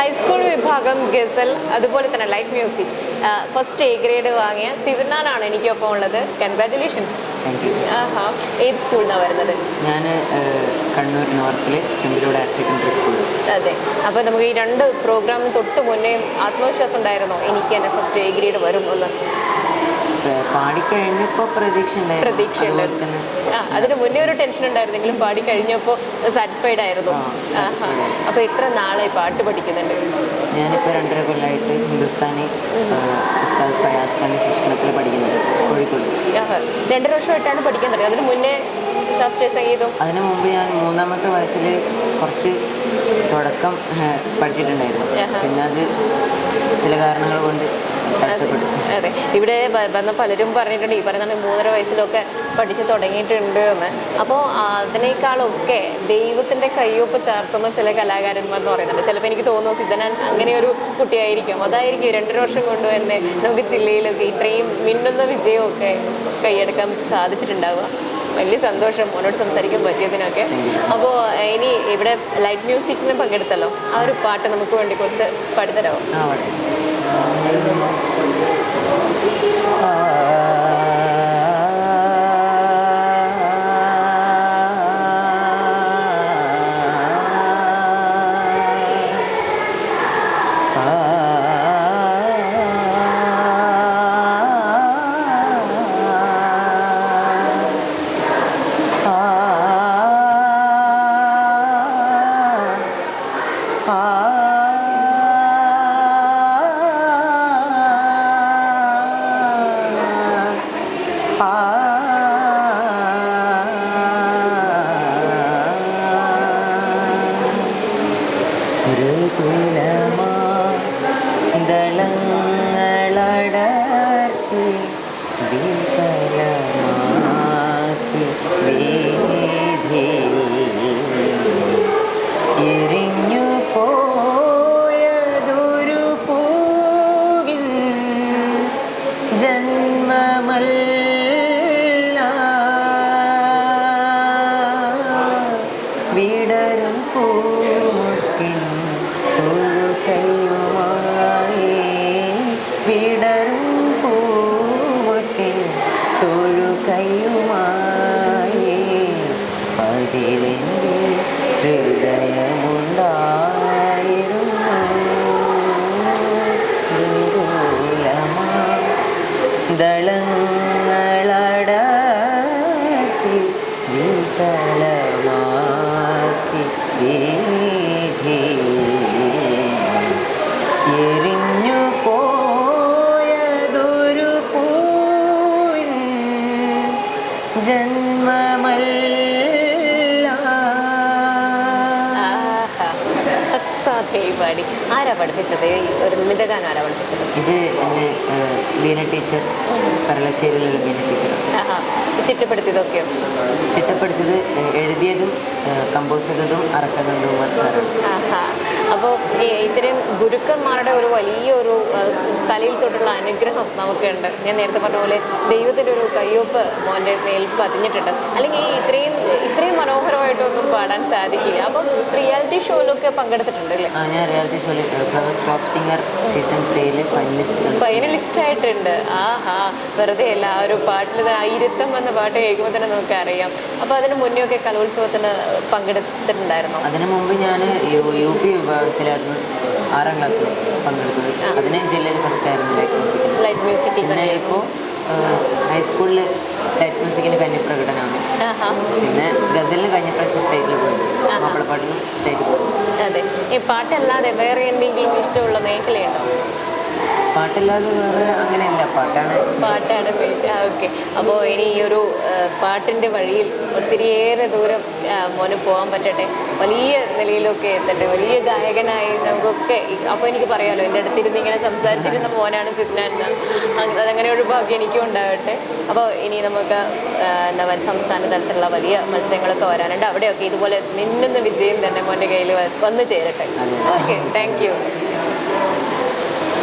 High school വിഭാഗം ഗസൽ അതുപോലെ തന്നെ light music first A grade വാങ്ങിയ സിദ്നാനാണ് എനിക്കൊപ്പം ഉള്ളത്. കൺഗ്രാറ്റുലേഷൻസ് യു ആഹാ. ഏത് സ്കൂളിൽ നിന്നാണ് വരുന്നത്? ഞാൻ കണ്ണൂർ നോർത്തിലെ ചെമ്പിലൂടെ ഹയർ സെക്കൻഡറി സ്കൂൾ അതെ. അപ്പോൾ നമുക്ക് ഈ രണ്ട് പ്രോഗ്രാമിന് തൊട്ട് മുന്നേ ആത്മവിശ്വാസം ഉണ്ടായിരുന്നോ? എനിക്ക് തന്നെ ഫസ്റ്റ് എ ഗ്രേഡ് വരും എന്ന് പാടിക്കഴിഞ്ഞപ്പോൾ പ്രതീക്ഷ ഉണ്ടായിരുന്നു തന്നെ ആ അതിന് മുന്നേ ഒരു ടെൻഷൻ ഉണ്ടായിരുന്നെങ്കിലും പാടി കഴിഞ്ഞപ്പോൾ സാറ്റിസ്ഫൈഡ് ആയിരുന്നു. അപ്പൊ അപ്പോൾ എത്ര നാളെ പാട്ട് പഠിക്കുന്നുണ്ട്. ഞാനിപ്പോൾ രണ്ടര കൊല്ലമായിട്ട് ഹിന്ദുസ്ഥാനി ഉസ്താദ് ഫയാസ് ഖാന്റെ ശിക്ഷണത്തിൽ പഠിക്കുന്നുണ്ട് കോഴിക്കോട്. രണ്ടര വർഷമായിട്ടാണ് പഠിക്കാൻ തുടങ്ങിയത്. അതിന് മുന്നേ ശാസ്ത്രീയ സംഗീതം? അതിനു മുമ്പ് ഞാൻ മൂന്നാമത്തെ വയസ്സിൽ കുറച്ച് തുടക്കം പഠിച്ചിട്ടുണ്ടായിരുന്നു. പിന്നെ അത് ചില കാരണങ്ങൾ കൊണ്ട് അതെ ഇവിടെ വന്ന പലരും പറഞ്ഞിട്ടുണ്ട് ഈ പറയുന്ന മൂന്നര വയസ്സിലൊക്കെ പഠിച്ചു തുടങ്ങിയിട്ടുണ്ട് എന്ന്. അപ്പോൾ അതിനേക്കാളൊക്കെ ദൈവത്തിന്റെ കയ്യൊപ്പ് ചാർത്തുന്ന ചില കലാകാരന്മാർ എന്ന് പറയുന്നുണ്ട്. ചിലപ്പോൾ എനിക്ക് തോന്നുന്നു സിദ്ധനാൻ അങ്ങനെ ഒരു കുട്ടിയായിരിക്കും. അതായിരിക്കും രണ്ടര വർഷം കൊണ്ട് തന്നെ നമുക്ക് ജില്ലയിലൊക്കെ ഇത്രയും മിന്നുന്ന വിജയമൊക്കെ കൈയെടുക്കാൻ സാധിച്ചിട്ടുണ്ടാവുക. വലിയ സന്തോഷം മോനോട് സംസാരിക്കാൻ പറ്റിയതിനൊക്കെ. അപ്പോൾ ഇനി ഇവിടെ ലൈറ്റ് മ്യൂസിക്കിന് പങ്കെടുത്തല്ലോ. ആ ഒരു പാട്ട് നമുക്ക് വേണ്ടി കുറച്ച് പാടിത്തരാമോ അവിടെ ദളങ്ങളടർത്തി വികലമാക്കി വീഥി എരിഞ്ഞു പോയതൊരു പൂവിൻ ജന്മമല്ല. വിടരും പൂമുട്ടിൻ വിടരും പൂമുട്ടിൻ തൊഴുകയുമായി അതിലെൻ്റെ ഹൃദയമുണ്ടായിരുന്നു മൃദുലമാ ദളങ്ങളടക്കി വികലമാക്കി വീഥി പാടി. ആരാ പഠിപ്പിച്ചത്? ഈ ഒരു ലളിതഗാനം ആരാ പഠിപ്പിച്ചത്? ഇത് എന്റെ ബീന ടീച്ചർ ബീന ടീച്ചർ ചിട്ടപ്പെടുത്തിയതൊക്കെയോ? ചിട്ടപ്പെടുത്തിയത് എഴുതിയതും കമ്പോസ് ചെയ്തതും അറക്കുന്നതും സാറാണ്. ആഹാ. അപ്പോൾ ഇത്തരം ഗുരുക്കന്മാരുടെ ഒരു വലിയൊരു തലയിൽ തൊട്ടുള്ള അനുഗ്രഹം നമുക്കുണ്ട്. ഞാൻ നേരത്തെ പറഞ്ഞ പോലെ ദൈവത്തിന്റെ ഒരു കയ്യൊപ്പ് മോന്റെ മേൽ പതിഞ്ഞിട്ടുണ്ട്. അല്ലെങ്കിൽ ഈ ഇത്രയും ഇത്രയും മനോഹരമായിട്ടൊന്നും പാടാൻ സാധിക്കില്ല. അപ്പം റിയാലിറ്റി ഷോയിലൊക്കെ പങ്കെടുത്തിട്ടുണ്ട് അല്ലേ? ആ ഞാൻ റിയാലിറ്റി ഷോയിൽ ഫ്ലവേഴ്സ് ടോപ്പ് സിംഗർ സീസൺ ത്രീയിൽ ഫൈനലിസ്റ്റ് ഫൈനലിസ്റ്റ് ആയിട്ടുണ്ട് ആഹാ വെറുതെ അല്ല ആ ഒരു പാട്ടിൽ ആയിരത്തം എന്ന പാട്ട് കേൾക്കുമ്പോൾ തന്നെ നമുക്ക് അറിയാം അപ്പോൾ അതിന് മുന്നേ ഒക്കെ കലോത്സവത്തിന് പങ്കെടുത്തിട്ടുണ്ടായിരുന്നു? അതിനു മുമ്പ് ഞാൻ യു പി വിഭാഗത്തിലായിരുന്നു ആറാം ക്ലാസ്സിൽ പങ്കെടുത്തത്. അതിന് ജില്ലയിൽ ഫസ്റ്റ് ആയിരുന്നു ലൈറ്റ് മ്യൂസിക് ലൈറ്റ് മ്യൂസിക് പിന്നെ ഇപ്പോൾ ഹൈസ്കൂളിൽ ലൈറ്റ് മ്യൂസിക്കിന് കന്യപ്രകടനമാണ് പിന്നെ ഗസലിന് കഴിഞ്ഞ പ്രാവശ്യം സ്റ്റേറ്റിൽ പോയത് മാപ്പിളപ്പാട്ടിന് സ്റ്റേറ്റിൽ പോയി. അതെ. ഈ പാട്ടല്ലാതെ വേറെ എന്തെങ്കിലും ഇഷ്ടമുള്ള മേഖലയുണ്ടോ? പാട്ടില്ലാതെ വേറെ അങ്ങനെയല്ല പാട്ടാണ്. പാട്ടാണ് ഓക്കെ അപ്പോൾ ഇനി ഈ ഒരു പാട്ടിന്റെ വഴിയിൽ ഒത്തിരിയേറെ ദൂരം മോന് പോകാൻ പറ്റട്ടെ. വലിയ നിലയിലൊക്കെ എത്തട്ടെ. വലിയ ഗായകനായി നമുക്കൊക്കെ അപ്പോൾ എനിക്ക് പറയാമല്ലോ എന്റെ അടുത്തിരുന്ന് ഇങ്ങനെ സംസാരിച്ചിരുന്ന മോനാണ് സിദ്നാൻ അതങ്ങനെ ഒരു ഭാഗ്യം എനിക്കും ഉണ്ടാകട്ടെ അപ്പോൾ ഇനി നമുക്ക് എന്താ പറയുക സംസ്ഥാന തലത്തിലുള്ള വലിയ മത്സരങ്ങളൊക്കെ വരാനുണ്ട്. അവിടെയൊക്കെ ഇതുപോലെ മിന്നുന്ന വിജയം തന്നെ മോന്റെ കയ്യിൽ വന്ന് ചേരട്ടെ. Okay thank you